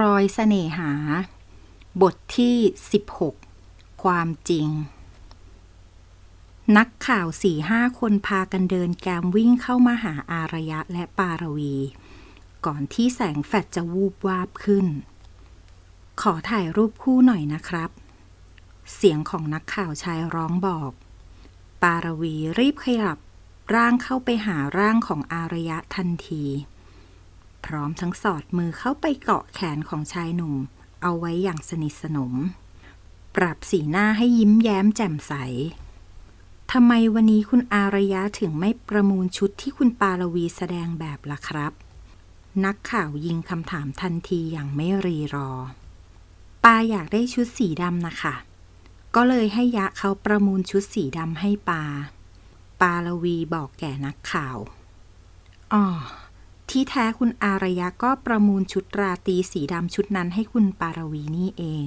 รอยเสน่หา บทที่ 16 ความจริง นักข่าวสี่ห้าคนพากันเดินแกมวิ่งเข้ามาหาอารยะและปารวี ก่อนที่แสงแฟลชจะวูบวาบขึ้น ขอถ่ายรูปคู่หน่อยนะครับ เสียงของนักข่าวชายร้องบอก ปารวีรีบขยับร่างเข้าไปหาร่างของอารยะทันที พร้อมทั้งสอดมือเข้าไปเกาะแขนของชายหนุ่ม เอาไว้อย่างสนิทสนม ปรับสีหน้าให้ยิ้มแย้มแจ่มใสทำไมวันนี้คุณอารยะถึงไม่ประมูลชุดที่คุณปารวีแสดงแบบล่ะครับ นักข่าวยิงคำถามทันทีอย่างไม่รีรอ ปาอยากได้ชุดสีดำนะคะ ก็เลยให้ยะเขาประมูลชุดสีดำให้ปา ปาลวีบอกแก่นักข่าวอ๋อ ที่แท้คุณอารยะก็ประมูลชุดราตรีสีดำชุดนั้นให้คุณปารวีนี่เอง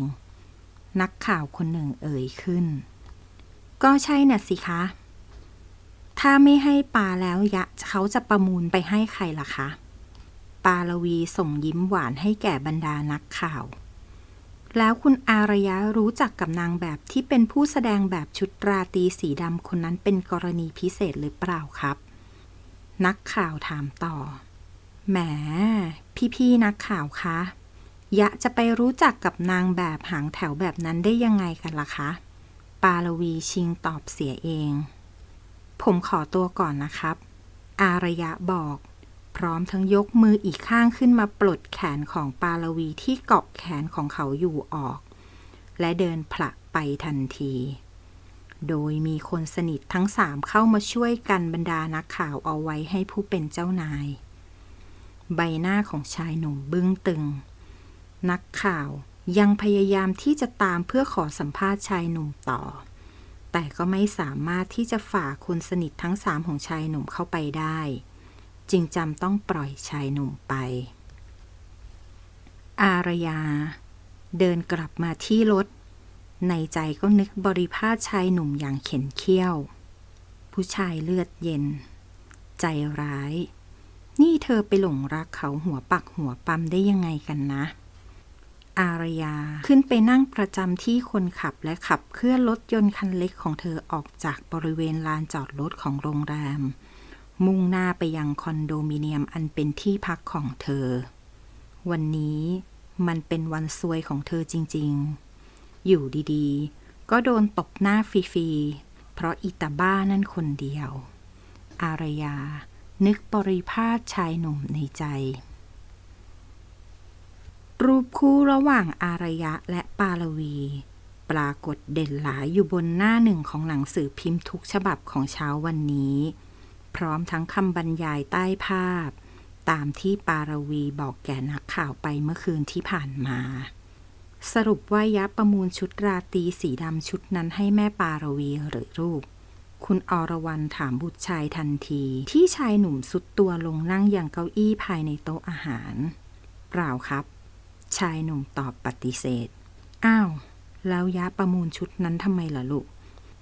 นักข่าวคนหนึ่งเอ่ยขึ้น ก็ใช่น่ะสิคะ ถ้าไม่ให้ปาแล้วยะเขาจะประมูลไปให้ใครล่ะคะ ปาลวีส่งยิ้มหวานให้แก่บรรดานักข่าว แล้วคุณอารยะรู้จักกับนางแบบที่เป็นผู้แสดงแบบชุดราตรีสีดำคนนั้นเป็นกรณีพิเศษหรือเปล่าครับนักข่าวถามต่อ แหม พี่ๆนักข่าวคะยะจะไปรู้จักกับนางแบบหางแถวแบบนั้นได้ยังไงกันล่ะคะ ปาลวีชิงตอบเสียเอง ผมขอตัวก่อนนะครับ อารยะบอก พร้อมทั้งยกมืออีกข้างขึ้นมาปลดแขนของปาลวีที่เกาะแขนของเขาอยู่ออก และเดินผละไปทันที โดยมีคนสนิททั้งสามเข้ามาช่วยกันบรรดานักข่าวเอาไว้ให้ผู้เป็นเจ้านาย ใบหน้าของชายหนุ่มบึ้งตึง นักข่าวยังพยายามที่จะตามเพื่อขอสัมภาษณ์ชายหนุ่มต่อ แต่ก็ไม่สามารถที่จะฝ่าคนสนิททั้งสามของชายหนุ่มเข้าไปได้ จึงจำต้องปล่อยชายหนุ่มไป อารยา เดินกลับมาที่รถ ในใจก็นึกบริพาชายหนุ่มอย่างเข็นเขี้ยว ผู้ชายเลือดเย็น ใจร้าย นี่เธอไปหลงรักเขาหัวปักหัวปั๊มได้ยังไงกันนะ อารยาขึ้นไปนั่งประจำที่คนขับและขับเคลื่อนรถยนต์คันเล็กของเธอออกจากบริเวณลานจอดรถของโรงแรม มุ่งหน้าไปยังคอนโดมิเนียมอันเป็นที่พักของเธอ วันนี้มันเป็นวันซวยของเธอจริงๆ อยู่ดีๆ ก็โดนตบหน้าฟรีๆ เพราะอิตาบ้านั่นคนเดียว อารยา นึกปริพาทชายหนุ่มในใจ รูปคู่ระหว่างอารยะและปาลวี ปรากฏเด่นหลายอยู่บนหน้าหนึ่งของหนังสือพิมพ์ทุกฉบับของเช้าวันนี้ พร้อมทั้งคำบรรยายใต้ภาพ ตามที่ปารวีบอกแก่นักข่าวไปเมื่อคืนที่ผ่านมา สรุปว่ายะประมูลชุดราตรีสีดำชุดนั้นให้แม่ปารวีหรือลูก คุณอรวรรณถามบุตรชายทันที ที่ชายหนุ่มสุดตัวลงนั่งอย่างเก้าอี้ภายในโต๊ะอาหาร เปล่าครับ ชายหนุ่มตอบปฏิเสธ อ้าว แล้วยะประมูลชุดนั้นทำไมล่ะลูก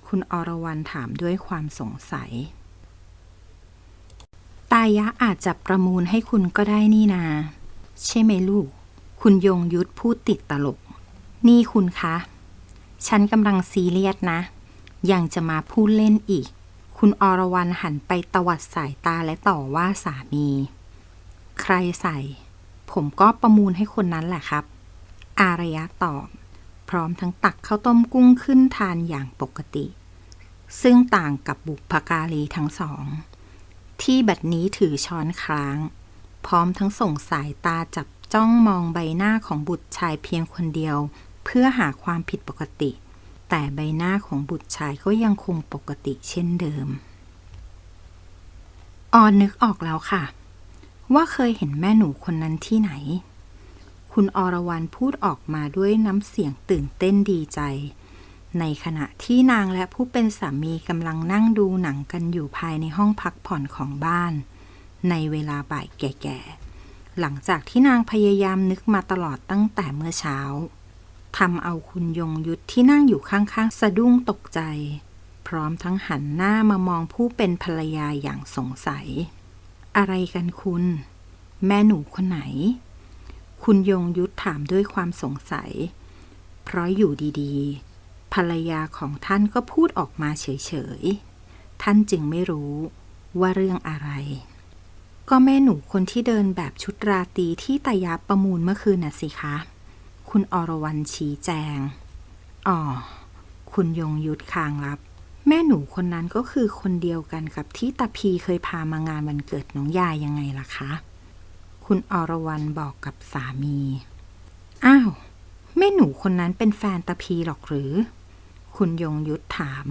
คุณอรวรรณถามด้วยความสงสัย ตายะอาจจะประมูลให้คุณก็ได้นี่นา ใช่ไหมลูก คุณยงยุทธพูดติดตลก นี่คุณคะ ฉันกำลังซีเรียสนะ ยังจะมาพูดเล่นอีก คุณอรวรรณหันไปตวัดสายตาและต่อว่าสามี ใครใส่ ผมก็ประมูลให้คนนั้นแหละครับ อารยะตอบ พร้อมทั้งตักข้าวต้มกุ้งขึ้นทานอย่างปกติ ซึ่งต่างกับบุพการีทั้งสอง ที่บัดนี้ถือช้อนค้าง พร้อมทั้งส่งสายตาจับจ้องมองใบหน้าของบุตรชายเพียงคนเดียว เพื่อหาความผิดปกติ แต่ใบหน้าของบุตรชายก็ยังคงปกติเช่นเดิม ออนนึกออกแล้วค่ะ ว่าเคยเห็นแม่หนูคนนั้นที่ไหน คุณอรวรรณพูดออกมาด้วยน้ำเสียงตื่นเต้นดีใจ ในขณะที่นางและผู้เป็นสามีกำลังนั่งดูหนังกันอยู่ภายในห้องพักผ่อนของบ้าน ในเวลาบ่ายแก่ๆ หลังจากที่นางพยายามนึกมาตลอดตั้งแต่เมื่อเช้า ทำเอาคุณยงยุทธที่นั่งอยู่ข้างๆ สะดุ้งตกใจ พร้อมทั้งหันหน้ามามองผู้เป็นภรรยาอย่างสงสัย อะไรกันคุณ แม่หนูคนไหน คุณยงยุทธถามด้วยความสงสัย เพราะอยู่ดีๆ ภรรยาของท่านก็พูดออกมาเฉยๆ ท่านจึงไม่รู้ว่าเรื่องอะไร ก็แม่หนูคนที่เดินแบบชุดราตรีที่ตายาประมูลเมื่อคืนน่ะสิคะ คุณอรวรรณชี้แจง อ๋อ คุณยงยุทธคางรับ แม่หนูคนนั้นก็คือคนเดียวกันกับที่ตาพีเคยพามางานวันเกิดน้องยายยังไงล่ะคะ คุณอรวรรณบอกกับสามี อ้าว แม่หนูคนนั้นเป็นแฟนตาพีหรอกหรือ คุณยงยุทธถาม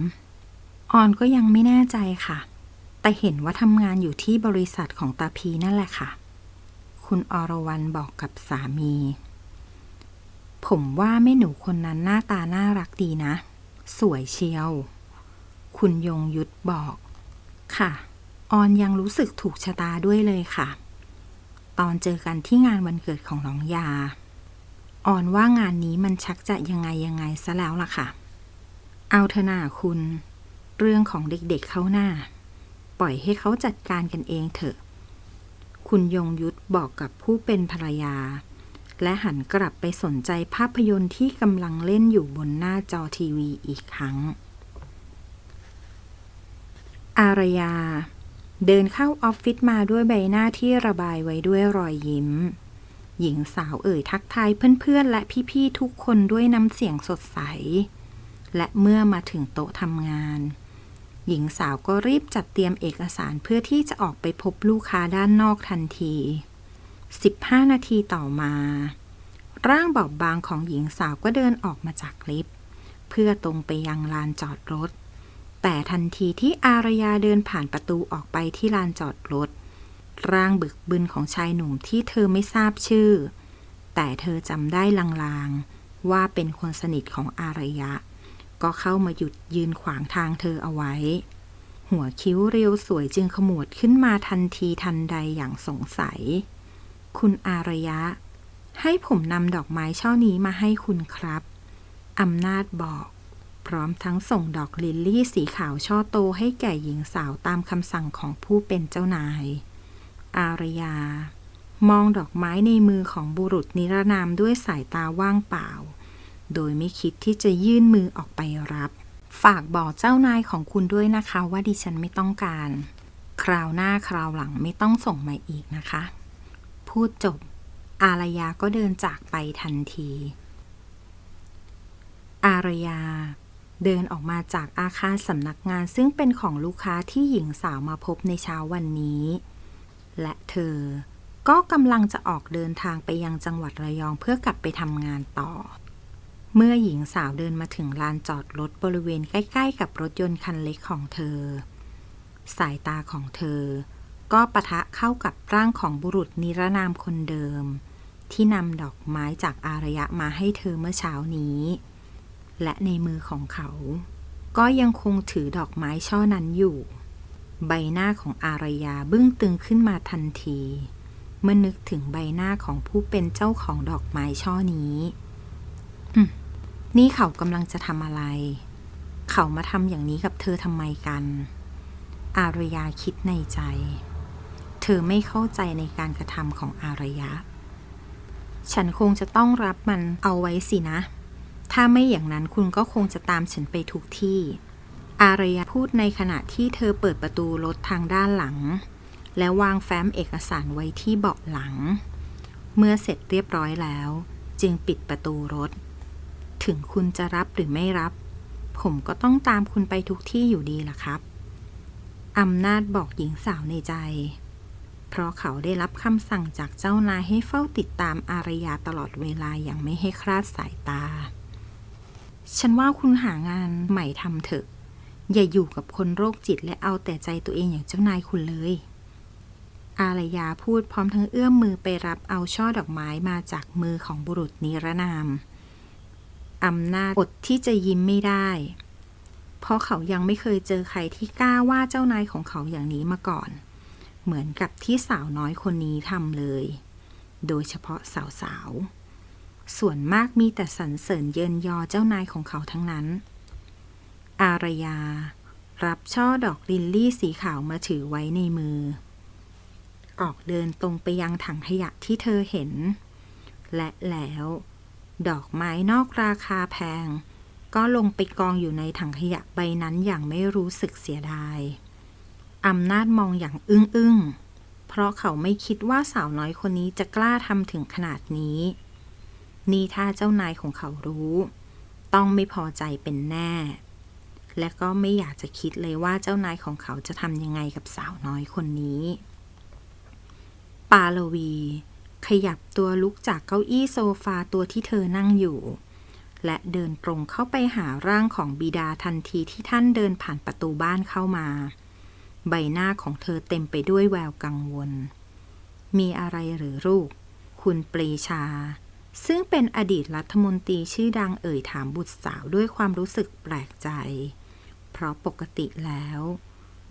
ออนก็ยังไม่แน่ใจค่ะ แต่เห็นว่าทำงานอยู่ที่บริษัทของตาพีนั่นแหละค่ะ คุณอรวรรณบอกกับสามี ผมว่าแม่หนูคนนั้นหน้าตาน่ารักดีนะ สวยเชียว คุณยงยุทธบอก ค่ะ ออนยังรู้สึกถูกชะตาด้วยเลยค่ะ ตอนเจอกันที่งานวันเกิดของน้องยา ออนว่างานนี้มันชักจะยังไงยังไงซะแล้วล่ะค่ะ เอาเถอะนาคุณ เรื่องของเด็กๆเขาหน้า ปล่อยให้เขาจัดการกันเองเถอะ คุณยงยุทธบอกกับผู้เป็นภรรยา และหันกลับไปสนใจภาพยนตร์ที่กำลังเล่นอยู่บนหน้าจอทีวีอีกครั้ง อารยา เดินเข้าออฟฟิศมาด้วยใบหน้าที่ระบายไว้ด้วยรอยยิ้ม หญิงสาวเอ่ยทักทายเพื่อนๆ และพี่ๆ ทุกคนด้วยน้ำเสียงสดใส และเมื่อมาถึงโต๊ะทำงาน หญิงสาวก็รีบจัดเตรียมเอกสารเพื่อที่จะออกไปพบลูกค้าด้านนอกทันที 15 นาทีต่อมา ร่างบอบบางของหญิงสาวก็เดินออกมาจากลิฟต์เพื่อตรงไปยังลานจอดรถ แต่ทันทีที่อารยาเดินผ่านประตูออกไปที่ลานจอดรถ ร่างบึกบึนของชายหนุ่มที่เธอไม่ทราบชื่อ แต่เธอจำได้ลางๆ ว่าเป็นคนสนิทของอารยะ ก็เข้ามาหยุดยืนขวางทางเธอเอาไว้ หัวคิ้วเรียวสวยจึงขมวดขึ้นมาทันทีทันใดอย่างสงสัย คุณอารยะ ให้ผมนำดอกไม้ช่อนี้มาให้คุณครับ อำนาจบอก พร้อมทั้งส่งดอกลิลลี่สีขาวช่อโตให้แก่หญิงสาวตามคำสั่งของผู้เป็นเจ้านาย อารยา มองดอกไม้ในมือของบุรุษนิรนามด้วยสายตาว่างเปล่า โดยไม่คิดที่จะยื่นมือออกไปรับ ฝากบอกเจ้านายของคุณด้วยนะคะว่าดิฉันไม่ต้องการ คราวหน้าคราวหลังไม่ต้องส่งมาอีกนะคะ พูดจบ อารยาก็เดินจากไปทันที อารยา เดินออกมาจากอาคารสำนักงานซึ่งเป็นของลูกค้าที่หญิงสาวมาพบในเช้าวันนี้ และเธอก็กำลังจะออกเดินทางไปยังจังหวัดระยองเพื่อกลับไปทำงานต่อ เมื่อหญิงสาวเดินมาถึงลานจอดรถบริเวณใกล้ ๆ กับรถยนต์คันเล็กของเธอ สายตาของเธอ ก็ปะทะเข้ากับร่างของบุรุษนิรนามคนเดิม ที่นำดอกไม้จากอารยะมาให้เธอเมื่อเช้านี้ และในมือของเขา ก็ยังคงถือดอกไม้ช่อนั้นอยู่ ใบหน้าของอารยาบึ้งตึงขึ้นมาทันที เมื่อนึกถึงใบหน้าของผู้เป็นเจ้าของดอกไม้ช่อนี้นี่เขากำลังจะทำอะไร เขามาทำอย่างนี้กับเธอทำไมกัน อารยาคิดในใจ เธอไม่เข้าใจในการกระทำของอารยะ ฉันคงจะต้องรับมันเอาไว้สินะ ถ้าไม่อย่างนั้นคุณก็คงจะตามฉันไปทุกที่ อารยาพูดในขณะที่เธอเปิดประตูรถทางด้านหลัง และวางแฟ้มเอกสารไว้ที่เบาะหลัง เมื่อเสร็จเรียบร้อยแล้ว จึงปิดประตูรถ ถึงคุณจะรับหรือไม่รับ ผมก็ต้องตามคุณไปทุกที่อยู่ดีล่ะครับอำนาจบอกหญิงสาวในใจ เพราะเขาได้รับคำสั่งจากเจ้านายให้เฝ้าติดตามอารยาตลอดเวลาอย่างไม่ให้คลาดสายตา ฉันว่าคุณหางานใหม่ทำเถอะ อย่าอยู่กับคนโรคจิตและเอาแต่ใจตัวเองอย่างเจ้านายคุณเลย อารยาพูดพร้อมทั้งเอื้อมมือไปรับเอาช่อดอกไม้มาจากมือของบุรุษนิรนาม อำนาจอดที่จะยิ้มไม่ได้ เพราะเขายังไม่เคยเจอใครที่กล้าว่าเจ้านายของเขาอย่างนี้มาก่อน เหมือนกับที่สาวน้อยคนนี้ทำเลย โดยเฉพาะสาวๆ ส่วนมากมีแต่สรรเสริญเยินยอเจ้านายของเขาทั้งนั้น อารยา รับช่อดอกลิลลี่สีขาวมาถือไว้ในมือ ออกเดินตรงไปยังถังขยะที่เธอเห็น และแล้ว ดอกไม้นอกราคาแพง ก็ลงไปกองอยู่ในถังขยะใบนั้นอย่างไม่รู้สึกเสียดาย อำนาจมองอย่างอึ้งอึ้งๆเพราะเขาไม่คิดว่าสาวน้อยคนนี้จะกล้าทำถึงขนาดนี้ นี่ถ้าเจ้านายของเขารู้ ต้องไม่พอใจเป็นแน่ และก็ไม่อยากจะคิดเลยว่าเจ้านายของเขาจะทำยังไงกับสาวน้อยคนนี้ ปาลวี ขยับตัวลุกจากเก้าอี้โซฟาตัวที่เธอนั่งอยู่ และเดินตรงเข้าไปหาร่างของบิดาทันทีที่ท่านเดินผ่านประตูบ้านเข้ามา ใบหน้าของเธอเต็มไปด้วยแววกังวล มีอะไรหรือลูก คุณปรีชา ซึ่งเป็นอดีตรัฐมนตรีชื่อดังเอ่ยถามบุตรสาวด้วยความรู้สึกแปลกใจ เพราะปกติแล้ว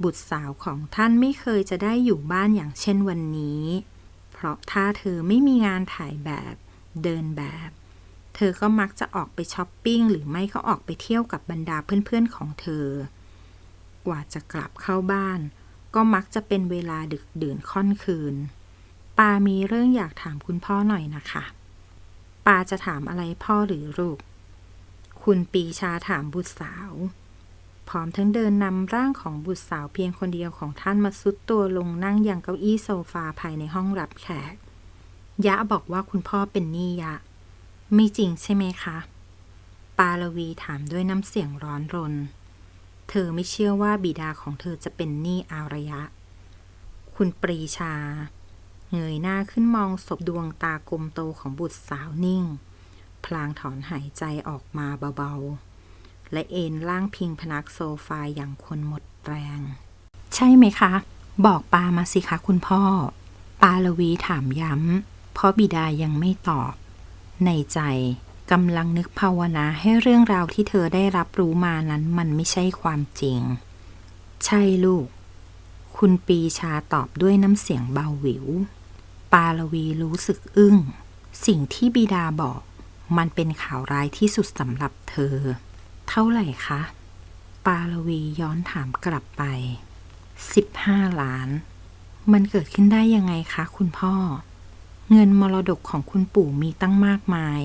บุตรสาวของท่านไม่เคยจะได้อยู่บ้านอย่างเช่นวันนี้ เพราะถ้าเธอไม่มีงานถ่ายแบบ เดินแบบ เธอก็มักจะออกไปช้อปปิ้งหรือไม่ก็ออกไปเที่ยวกับบรรดาเพื่อนๆของเธอ กว่าจะกลับเข้าบ้าน ก็มักจะเป็นเวลาดึกดื่นค่อนคืน ปามีเรื่องอยากถามคุณพ่อหน่อยนะคะ ปาจะถามอะไรพ่อหรือลูก คุณปีชาถามบุตรสาวพร้อมทั้งเดินนำร่างของบุตรสาวเพียงคนเดียวของท่านมาซุดตัวลงนั่งอยังเก้าอี้โซฟาภายในห้องรับแขก ยะบอกว่าคุณพ่อเป็นหนี้ยะ ไม่จริงใช่ไหมคะ ปาลวีถามด้วยน้ำเสียงร้อนรน เธอไม่เชื่อว่าบิดาของเธอจะเป็นหนี้อารยะ คุณปรีชา เงยหน้าขึ้นมองศพดวงตากลมโตของบุตรสาวนิ่ง พลางถอนหายใจออกมาเบาๆ และเอนล่างพิงพนักโซฟาอย่างคนหมดแรง ใช่ไหมคะ บอกปามาสิคะคุณพ่อ ปาลวีถามย้ำ เพราะบิดายังไม่ตอบ ในใจ กำลังนึกภาวนาให้เรื่องราวที่เธอได้รับรู้มานั้นมันไม่ใช่ความจริง ใช่ลูก คุณปีชาตอบด้วยน้ำเสียงเบาหวิว ปาลวีรู้สึกอึ้ง สิ่งที่บิดาบอก มันเป็นข่าวร้ายที่สุดสำหรับเธอ เท่าไหร่คะ ปาลวีย้อนถามกลับไป 15 ล้าน มันเกิดขึ้นได้ยังไงคะ คุณพ่อ เงินมรดกของคุณปู่มีตั้งมากมาย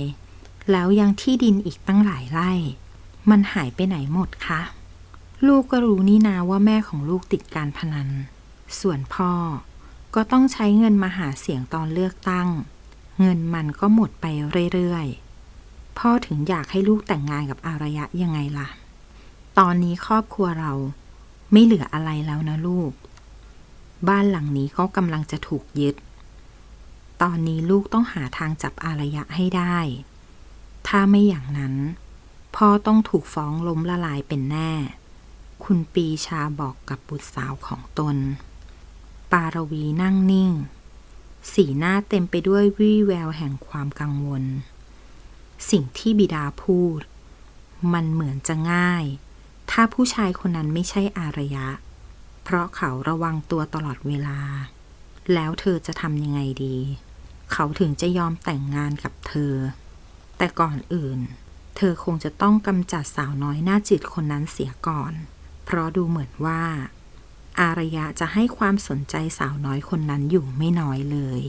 แล้วยังที่ดินอีกตั้งหลายไร่ มันหายไปไหนหมดคะ ลูกก็รู้นี่นาว่าแม่ของลูกติดการพนัน ส่วนพ่อก็ต้องใช้เงินมาหาเสียงตอนเลือกตั้ง เงินมันก็หมดไปเรื่อยๆ พ่อถึงอยากให้ลูกแต่งงานกับอารยะยังไงล่ะ ตอนนี้ครอบครัวเราไม่เหลืออะไรแล้วนะลูก บ้านหลังนี้ก็กำลังจะถูกยึด ตอนนี้ลูกต้องหาทางจับอารยะให้ได้ ถ้าไม่อย่างนั้น พ่อต้องถูกฟ้องล้มละลายเป็นแน่ คุณปีชาบอกกับบุตรสาวของตน ปารวีนั่งนิ่ง สีหน้าเต็มไปด้วยวี่แววแห่งความกังวล สิ่งที่บิดาพูด มันเหมือนจะง่าย ถ้าผู้ชายคนนั้นไม่ใช่อารยะ เพราะเขาระวังตัวตลอดเวลา แล้วเธอจะทำยังไงดี เขาถึงจะยอมแต่งงานกับเธอ แต่ก่อนอื่น เธอคงจะต้องกำจัดสาวน้อยหน้าจิตคนนั้นเสียก่อน เพราะดูเหมือนว่า อารยะจะให้ความสนใจสาวน้อยคนนั้นอยู่ไม่น้อยเลย